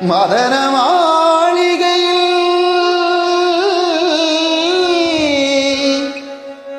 மதன மாளிகையில்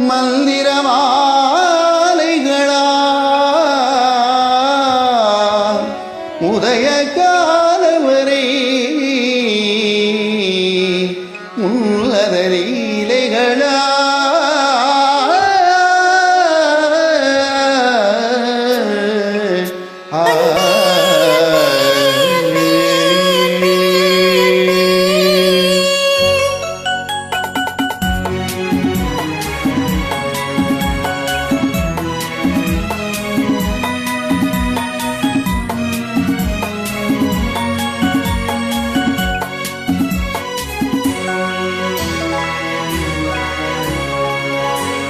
மந்திர மாலைகளா உதய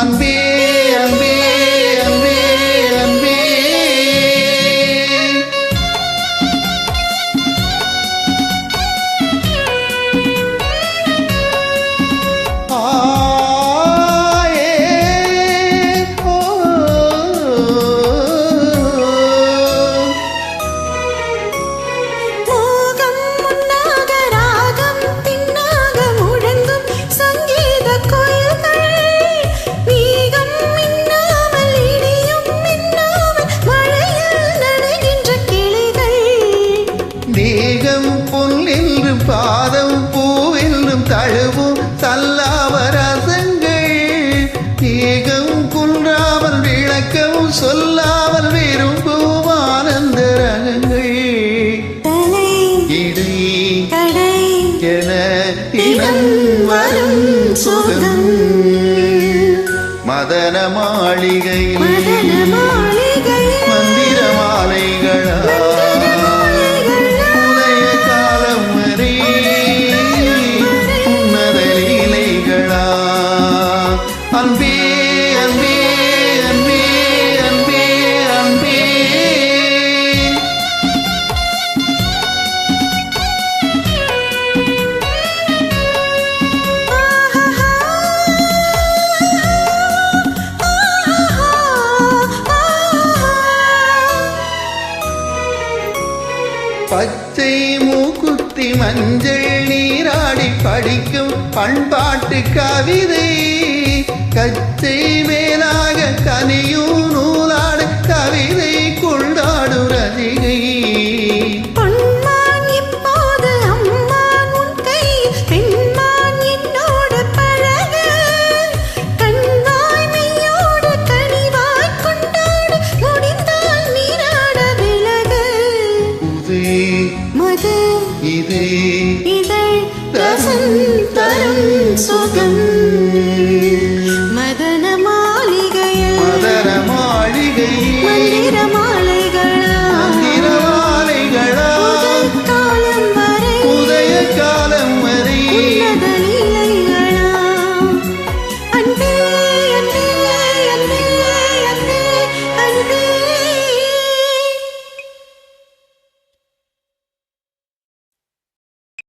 அன்பே அன்பே தேகம் பொன் என்றும் பாதம் பூ என்றும் தழுவும் சல்லாவரசங்கள் தேகம் குன்றாமல் விளக்கவும் சொல்லாமல் விரும்பும் ஆனந்த ரகங்கள். இடை என இனம் வரும் சுகம். மதன மாளிகையில் மதன மாளிகையில் அன்பே அன்பே அன்பே அன்பே பச்சை மூக்குத்தி மஞ்சள் நீராடி படிக்கும் பண்பாட்டு கவிதை.